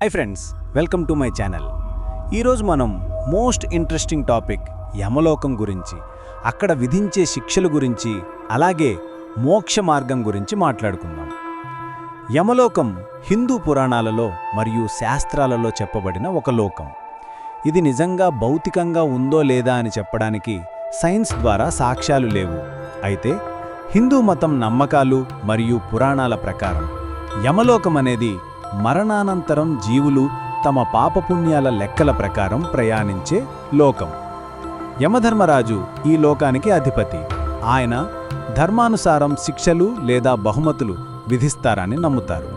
Hi friends welcome to my channel ఈరోజు మనం most interesting topic యమలోకం గురించి అక్కడ విధించే శిక్షల గురించి అలాగే మోక్ష మార్గం గురించి మాట్లాడుకుందాం. యమలోకం హిందూ పురాణాలలో మరియు శాస్త్రాలలో చెప్పబడిన ఒక లోకం. ఇది నిజంగా భౌతికంగా ఉందో లేదా అని చెప్పడానికి సైన్స్ ద్వారా సాక్ష్యాలు లేవు. అయితే హిందూ మతం నమ్మకాలు మరియు పురాణాల ప్రకారం యమలోకం అనేది మరణానంతరం జీవులు తమ పాపపుణ్యాల లెక్కల ప్రకారం ప్రయాణించే లోకం. యమధర్మరాజు ఈ లోకానికి అధిపతి. ఆయన ధర్మానుసారం శిక్షలు లేదా బహుమతులు విధిస్తారని నమ్ముతారు.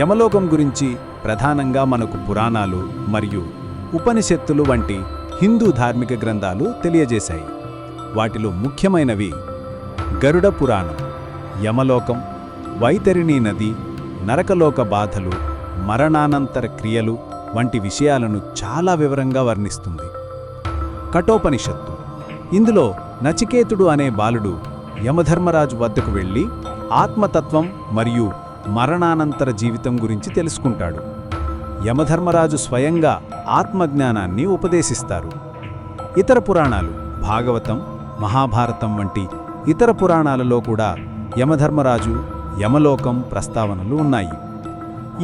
యమలోకం గురించి ప్రధానంగా మనకు పురాణాలు మరియు ఉపనిషత్తులు వంటి హిందూ ధార్మిక గ్రంథాలు తెలియజేశాయి. వాటిలో ముఖ్యమైనవి గరుడ పురాణం యమలోకం వైతరిణీ నది నరకలోక బాధలు మరణానంతర క్రియలు వంటి విషయాలను చాలా వివరంగా వర్ణిస్తుంది. కఠోపనిషత్తు. ఇందులో నచికేతుడు అనే బాలుడు యమధర్మరాజు వద్దకు వెళ్ళి ఆత్మతత్వం మరియు మరణానంతర జీవితం గురించి తెలుసుకుంటాడు. యమధర్మరాజు స్వయంగా ఆత్మజ్ఞానాన్ని ఉపదేశిస్తారు. ఇతర పురాణాలు భాగవతం మహాభారతం వంటి ఇతర పురాణాలలో కూడా యమధర్మరాజు యమలోకం ప్రస్తావనలు ఉన్నాయి.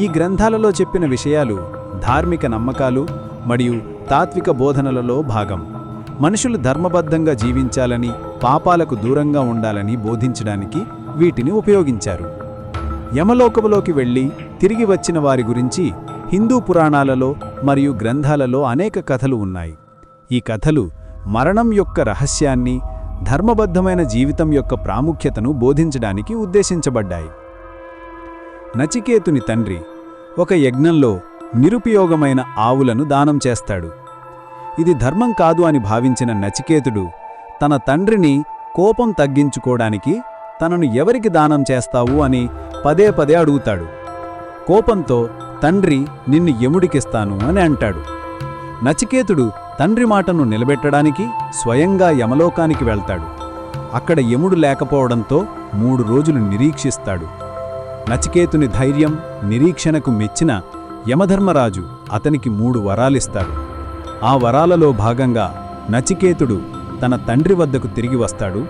ఈ గ్రంథాలలో చెప్పిన విషయాలు ధార్మిక నమ్మకాలు మరియు తాత్విక బోధనలలో భాగం. మనుషులు ధర్మబద్ధంగా జీవించాలని పాపాలకు దూరంగా ఉండాలని బోధించడానికి వీటిని ఉపయోగించారు. యమలోకములోకి వెళ్ళి తిరిగి వచ్చిన వారి గురించి హిందూ పురాణాలలో మరియు గ్రంథాలలో అనేక కథలు ఉన్నాయి. ఈ కథలు మరణం యొక్క రహస్యాన్ని ధర్మబద్ధమైన జీవితం యొక్క ప్రాముఖ్యతను బోధించడానికి ఉద్దేశించబడ్డాయి. నచికేతుని తండ్రి ఒక యజ్ఞంలో నిరుపయోగమైన ఆవులను దానం చేస్తాడు. ఇది ధర్మం కాదు అని భావించిన నచికేతుడు తన తండ్రిని కోపం తగ్గించుకోవడానికి తనను ఎవరికి దానం చేస్తావు అని పదే పదే అడుగుతాడు. కోపంతో తండ్రి నిన్ను యముడికిస్తాను అని అంటాడు. నచికేతుడు తండ్రి మాటను నిలబెట్టడానికి స్వయంగా యమలోకానికి వెళ్తాడు. అక్కడ యముడు లేకపోవడంతో మూడు రోజులు నిరీక్షిస్తాడు. నచికేతుని ధైర్యం నిరీక్షణకు మెచ్చిన యమధర్మరాజు అతనికి మూడు వరాలిస్తాడు. ఆ వరాలలో భాగంగా నచికేతుడు తన తండ్రి వద్దకు తిరిగి వస్తాడు.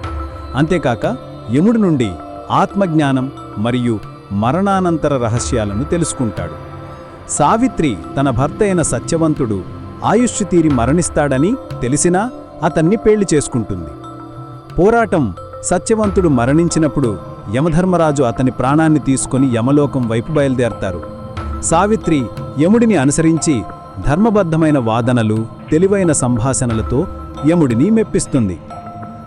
అంతేకాక యముడి నుండి ఆత్మజ్ఞానం మరియు మరణానంతర రహస్యాలను తెలుసుకుంటాడు. సావిత్రి తన భర్త అయిన సత్యవంతుడు ఆయుష్ తీరి మరణిస్తాడని తెలిసినా అతన్ని పెళ్ళి చేసుకుంటుంది. పోరాటం సత్యవంతుడు మరణించినప్పుడు యమధర్మరాజు అతని ప్రాణాన్ని తీసుకొని యమలోకం వైపు బయలుదేరతారు. సావిత్రి యముడిని అనుసరించి ధర్మబద్ధమైన వాదనలు తెలివైన సంభాషణలతో యముడిని మెప్పిస్తుంది.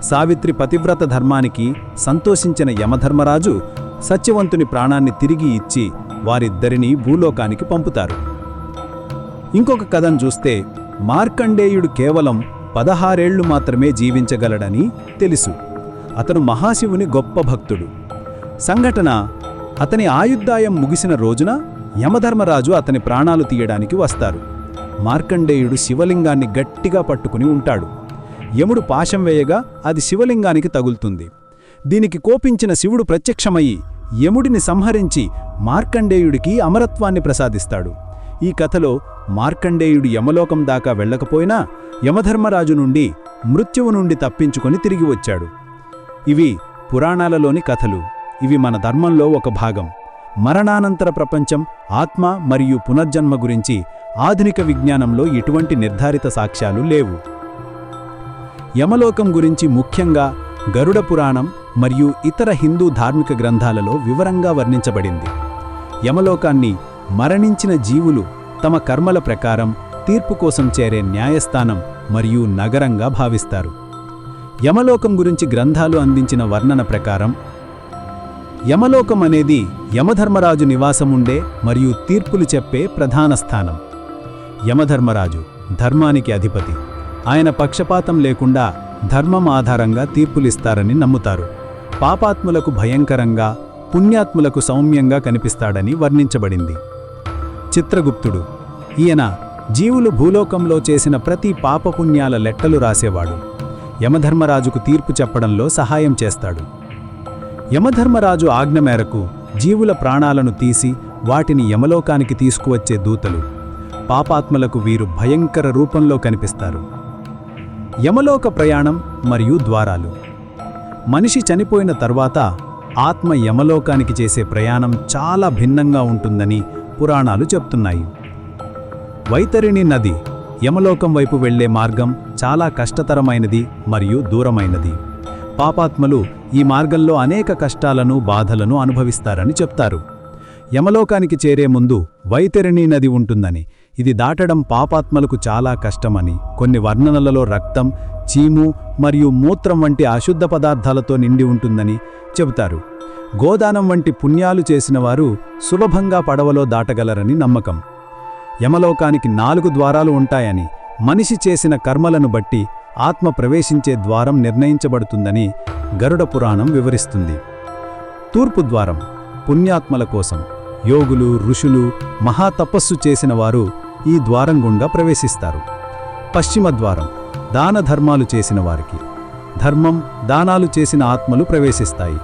సావిత్రి పతివ్రత ధర్మానికి సంతోషించిన యమధర్మరాజు సత్యవంతుని ప్రాణాన్ని తిరిగి ఇచ్చి వారిద్దరినీ భూలోకానికి పంపుతారు. ఇంకొక కథను చూస్తే మార్కండేయుడు కేవలం పదహారేళ్ళు మాత్రమే జీవించగలడని తెలుసు. అతను మహాశివుని గొప్ప భక్తుడు. సంఘటన అతని ఆయుద్ధాయం ముగిసిన రోజున యమధర్మరాజు అతని ప్రాణాలు తీయడానికి వస్తారు. మార్కండేయుడు శివలింగాన్ని గట్టిగా పట్టుకుని ఉంటాడు. యముడు పాశం వేయగా అది శివలింగానికి తగులుతుంది. దీనికి కోపించిన శివుడు ప్రత్యక్షమయ్యి యముడిని సంహరించి మార్కండేయుడికి అమరత్వాన్ని ప్రసాదిస్తాడు. ఈ కథలో మార్కండేయుడు యమలోకం దాకా వెళ్ళకపోయినా యమధర్మరాజు నుండి మృత్యువు నుండి తప్పించుకొని తిరిగి వచ్చాడు. ఇవి పురాణాలలోని కథలు. ఇవి మన ధర్మంలో ఒక భాగం. మరణానంతర ప్రపంచం ఆత్మ మరియు పునర్జన్మ గురించి ఆధునిక విజ్ఞానంలో ఎటువంటి నిర్ధారిత సాక్ష్యాలు లేవు. యమలోకం గురించి ముఖ్యంగా గరుడ పురాణం మరియు ఇతర హిందూ ధార్మిక గ్రంథాలలో వివరంగా వర్ణించబడింది. యమలోకాన్ని మరణించిన జీవులు తమ కర్మల ప్రకారం తీర్పు కోసం చేరే న్యాయస్థానం మరియు నగరంగా భావిస్తారు. యమలోకం గురించి గ్రంథాలు అందించిన వర్ణన ప్రకారం యమలోకం అనేది యమధర్మరాజు నివాసముండే మరియు తీర్పులు చెప్పే ప్రధాన స్థానం. యమధర్మరాజు ధర్మానికి అధిపతి. ఆయన పక్షపాతం లేకుండా ధర్మం ఆధారంగా తీర్పులిస్తారని నమ్ముతారు. పాపాత్ములకు భయంకరంగా పుణ్యాత్ములకు సౌమ్యంగా కనిపిస్తాడని వర్ణించబడింది. చిత్రగుప్తుడు. ఈయన జీవులు భూలోకంలో చేసిన ప్రతి పాపపుణ్యాల లెట్టలు రాసేవాడు. యమధర్మరాజుకు తీర్పు చెప్పడంలో సహాయం చేస్తాడు. యమధర్మరాజు ఆజ్ఞ మేరకు జీవుల ప్రాణాలను తీసి వాటిని యమలోకానికి తీసుకువచ్చే దూతలు పాపాత్మలకు వీరు భయంకర రూపంలో కనిపిస్తారు. యమలోక ప్రయాణం మరియు ద్వారాలు. మనిషి చనిపోయిన తర్వాత ఆత్మ యమలోకానికి చేసే ప్రయాణం చాలా భిన్నంగా ఉంటుందని పురాణాలు చెప్తున్నాయి. వైతరిణి నది యమలోకం వైపు వెళ్ళే మార్గం చాలా కష్టతరమైనది మరియు దూరమైనది. పాపాత్మలు ఈ మార్గంలో అనేక కష్టాలను బాధలను అనుభవిస్తారని చెప్తారు. యమలోకానికి చేరే ముందు వైతరిణి నది ఉంటుందని ఇది దాటడం పాపాత్మలకు చాలా కష్టమని కొన్ని వర్ణనలలో రక్తం చీము మరియు మూత్రం వంటి అశుద్ధ పదార్థాలతో నిండి ఉంటుందని చెబుతారు. గోదానం వంటి పుణ్యాలు చేసినవారు సులభంగా పడవలో దాటగలరని నమ్మకం. యమలోకానికి నాలుగు ద్వారాలు ఉంటాయని మనిషి చేసిన కర్మలను బట్టి ఆత్మ ప్రవేశించే ద్వారం నిర్ణయించబడుతుందని గరుడ పురాణం వివరిస్తుంది. తూర్పు ద్వారం పుణ్యాత్మల కోసం యోగులు ఋషులు మహాతపస్సు చేసిన వారు ఈ ద్వారం గుండా ప్రవేశిస్తారు. పశ్చిమ ద్వారం దాన ధర్మాలు చేసిన వారికి ధర్మం దానాలు చేసిన ఆత్మలు ప్రవేశిస్తాయి.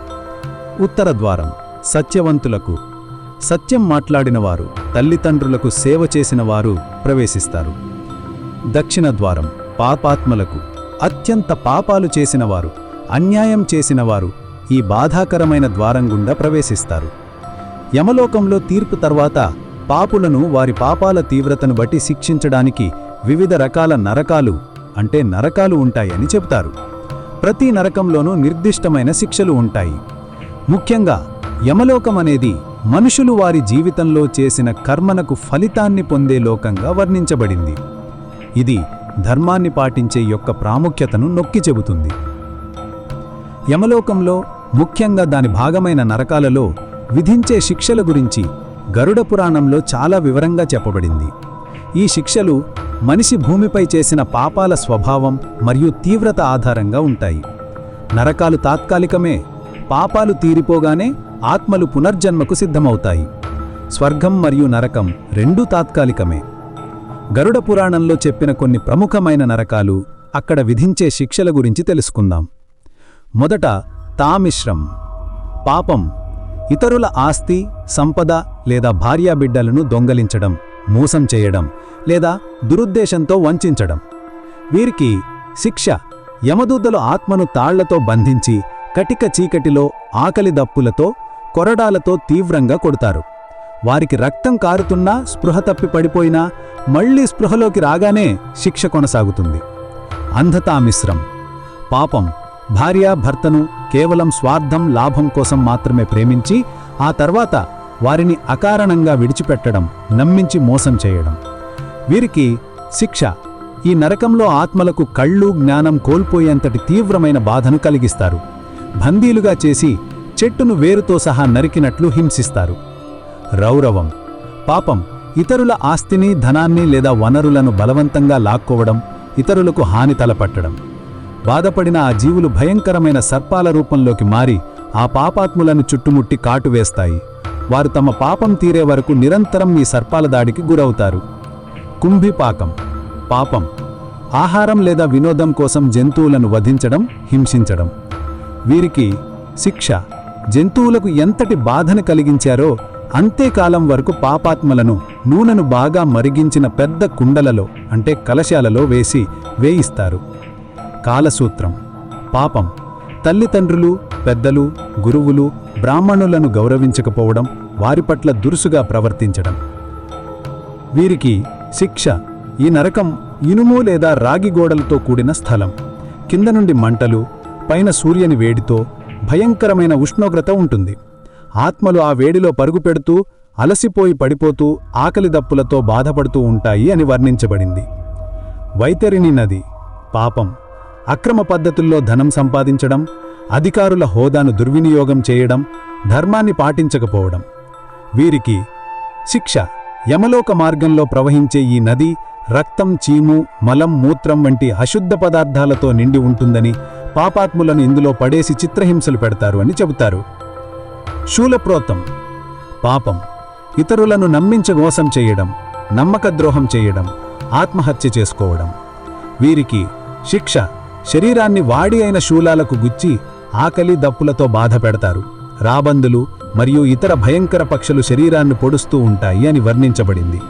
ఉత్తర ద్వారం సత్యవంతులకు సత్యం మాట్లాడినవారు తల్లిదండ్రులకు సేవ చేసిన వారు ప్రవేశిస్తారు. దక్షిణ ద్వారం పాపాత్మలకు అత్యంత పాపాలు చేసినవారు అన్యాయం చేసినవారు ఈ బాధాకరమైన ద్వారం గుండా ప్రవేశిస్తారు. యమలోకంలో తీర్పు తర్వాత పాపులను వారి పాపాల తీవ్రతను బట్టి శిక్షించడానికి వివిధ రకాల నరకాలు అంటే నరకాలు ఉంటాయని చెబుతారు. ప్రతి నరకంలోనూ నిర్దిష్టమైన శిక్షలు ఉంటాయి. ముఖ్యంగా యమలోకం అనేది మనుషులు వారి జీవితంలో చేసిన కర్మనకు ఫలితాన్ని పొందే లోకంగా వర్ణించబడింది. ఇది ధర్మాన్ని పాటించే యొక్క ప్రాముఖ్యతను నొక్కి చెబుతుంది. యమలోకంలో ముఖ్యంగా దాని భాగమైన నరకాలలో విధించే శిక్షల గురించి గరుడ పురాణంలో చాలా వివరంగా చెప్పబడింది. ఈ శిక్షలు మనిషి భూమిపై చేసిన పాపాల స్వభావం మరియు తీవ్రత ఆధారంగా ఉంటాయి. నరకాలు తాత్కాలికమే పాపాలు తీరిపోగానే ఆత్మలు పునర్జన్మకు సిద్ధమవుతాయి. స్వర్గం మరియు నరకం రెండూ తాత్కాలికమే. గరుడ పురాణంలో చెప్పిన కొన్ని ప్రముఖమైన నరకాలు అక్కడ విధించే శిక్షల గురించి తెలుసుకుందాం. మొదట తామిశ్రం. పాపం ఇతరుల ఆస్తి సంపద లేదా భార్యాబిడ్డలను దొంగలించడం మోసం చేయడం లేదా దురుద్దేశంతో వంచడం. వీరికి శిక్ష యమదూతలు ఆత్మను తాళ్ళతో బంధించి కటిక చీకటిలో ఆకలి దప్పులతో కొరడాలతో తీవ్రంగా కొడతారు. వారికి రక్తం కారుతున్నా స్పృహ తప్పి పడిపోయినా మళ్ళీ స్పృహలోకి రాగానే శిక్ష కొనసాగుతుంది. అంధతామిశ్రం. పాపం భార్య భర్తను కేవలం స్వార్థం లాభం కోసం మాత్రమే ప్రేమించి ఆ తర్వాత వారిని అకారణంగా విడిచిపెట్టడం నమ్మించి మోసం చేయడం. వీరికి శిక్ష. ఈ నరకంలో ఆత్మలకు కళ్ళు జ్ఞానం కోల్పోయేంతటి తీవ్రమైన బాధను కలిగిస్తారు. బందీలుగా చేసి చెట్టును వేరుతో సహా నరికినట్లు హింసిస్తారు. రౌరవం పాపం ఇతరుల ఆస్తిని ధనాన్ని లేదా వనరులను బలవంతంగా లాక్కోవడం ఇతరులకు హాని తలపట్టడం. బాధపడిన ఆ జీవులు భయంకరమైన సర్పాల రూపంలోకి మారి ఆ పాపాత్ములను చుట్టుముట్టి కాటువేస్తాయి వారు తమ పాపం తీరే వరకు నిరంతరం ఈ సర్పాల దాడికి గురవుతారు. కుంభిపాకం పాపం ఆహారం లేదా వినోదం కోసం జంతువులను వధించడం హింసించడం. వీరికి శిక్ష. జంతువులకు ఎంతటి బాధను కలిగించారో అంతేకాలం వరకు పాపాత్మలను నూనెను బాగా మరిగించిన పెద్ద కుండలలో అంటే కలశాలలో వేసి వేయిస్తారు. కాలసూత్రం. పాపం. తల్లిదండ్రులు పెద్దలు గురువులు బ్రాహ్మణులను గౌరవించకపోవడం వారి పట్ల దురుసుగా ప్రవర్తించడం. వీరికి శిక్ష. ఈ నరకం ఇనుము లేదా రాగి గోడలతో కూడిన స్థలం. కింద నుండి మంటలు పైన సూర్యని వేడితో భయంకరమైన ఉష్ణోగ్రత ఉంటుంది. ఆత్మలు ఆ వేడిలో పరుగుపెడుతూ అలసిపోయి పడిపోతూ ఆకలి దప్పులతో బాధపడుతూ ఉంటాయి అని వర్ణించబడింది. వైతరిణి నది పాపం అక్రమ పద్ధతుల్లో ధనం సంపాదించడం అధికారుల హోదాను దుర్వినియోగం చేయడం ధర్మాన్ని పాటించకపోవడం. వీరికి శిక్ష యమలోక మార్గంలో ప్రవహించే ఈ నది రక్తం చీము మలం మూత్రం వంటి అశుద్ధ పదార్థాలతో నిండి ఉంటుందని పాపాత్ములను ఇందులో పడేసి చిత్రహింసలు పెడతారు అని చెబుతారు. శూలప్రోతం. పాపం. ఇతరులను నమ్మించగోసం చేయడం నమ్మకద్రోహం చేయడం ఆత్మహత్య చేసుకోవడం. వీరికి శిక్ష. శరీరాన్ని వాడి అయిన శూలాలకు గుచ్చి ఆకలి దప్పులతో బాధ పెడతారు. రాబందులు మరియు ఇతర భయంకర పక్షులు శరీరాన్ని పొడుస్తూ ఉంటాయి అని వర్ణించబడింది.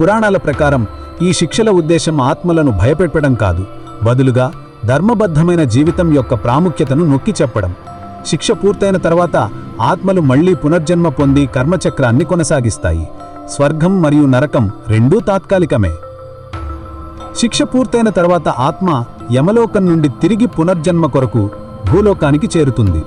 పురాణాల ప్రకారం ఈ శిక్షల ఉద్దేశం ఆత్మలను భయపెట్టడం కాదు. బదులుగా ధర్మబద్ధమైన జీవితం యొక్క ప్రాముఖ్యతను నొక్కి చెప్పడం. శిక్ష పూర్తయిన తర్వాత ఆత్మలు మళ్ళీ పునర్జన్మ పొంది కర్మచక్రాన్ని కొనసాగిస్తాయి. స్వర్గం మరియు నరకం రెండూ తాత్కాలికమే. శిక్ష పూర్తయిన తర్వాత ఆత్మ యమలోకం నుండి తిరిగి పునర్జన్మ కొరకు భూలోకానికి చేరుతుంది.